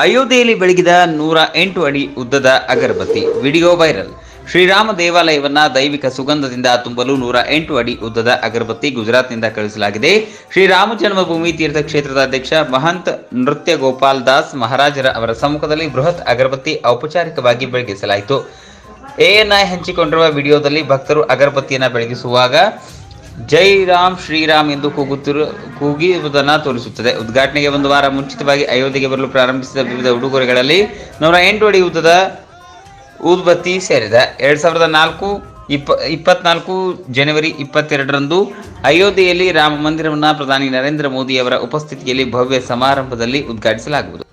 ಅಯೋಧ್ಯೆಯಲ್ಲಿ ಬೆಳಗಿದ ನೂರ ಎಂಟು ಅಡಿ ಉದ್ದದ ಅಗರಬತ್ತಿ ವಿಡಿಯೋ ವೈರಲ್. ಶ್ರೀರಾಮ ದೇವಾಲಯವನ್ನ ದೈವಿಕ ಸುಗಂಧದಿಂದ ತುಂಬಲು ನೂರ ಎಂಟು ಅಡಿ ಉದ್ದದ ಅಗರಬತ್ತಿ ಗುಜರಾತ್ನಿಂದ ಕಳುಹಿಸಲಾಗಿದೆ ಶ್ರೀರಾಮ ಜನ್ಮಭೂಮಿ ತೀರ್ಥ ಕ್ಷೇತ್ರದ ಅಧ್ಯಕ್ಷ ಮಹಂತ್ ನೃತ್ಯ ಗೋಪಾಲ್ ದಾಸ್ ಮಹಾರಾಜರ ಅವರ ಸಮ್ಮುಖದಲ್ಲಿ ಬೃಹತ್ ಅಗರಬತ್ತಿ ಔಪಚಾರಿಕವಾಗಿ ಬೆಳಗಿಸಲಾಯಿತು. ಎಎನ್ಐ ಹಂಚಿಕೊಂಡಿರುವ ವಿಡಿಯೋದಲ್ಲಿ ಭಕ್ತರು ಅಗರಬತ್ತಿಯನ್ನು ಬೆಳಗಿಸುವಾಗ ಜೈ ರಾಮ್ ಶ್ರೀರಾಮ್ ಎಂದು ಕೂಗುತ್ತಿರು, ಕೂಗಿರುವುದನ್ನು ತೋರಿಸುತ್ತದೆ. ಉದ್ಘಾಟನೆಗೆ ಒಂದು ವಾರ ಮುಂಚಿತವಾಗಿ ಅಯೋಧ್ಯೆಗೆ ಬರಲು ಪ್ರಾರಂಭಿಸಿದ ವಿವಿಧ ಉಡುಗೊರೆಗಳಲ್ಲಿ ನೂರ ಎಂಟು ಅಡಿ ಉದ್ದದ ಉದ್ಬತ್ತಿ ಸೇರಿದೆ. ಎರಡ್ ಸಾವಿರದ ನಾಲ್ಕು, ಇಪ್ಪ, ಇಪ್ಪತ್ನಾಲ್ಕು ಜನವರಿ ಇಪ್ಪತ್ತೆರಡರಂದು ಅಯೋಧ್ಯೆಯಲ್ಲಿ ರಾಮ ಮಂದಿರವನ್ನು ಪ್ರಧಾನಿ ನರೇಂದ್ರ ಮೋದಿ ಅವರ ಉಪಸ್ಥಿತಿಯಲ್ಲಿ ಭವ್ಯ ಸಮಾರಂಭದಲ್ಲಿ ಉದ್ಘಾಟಿಸಲಾಗುವುದು.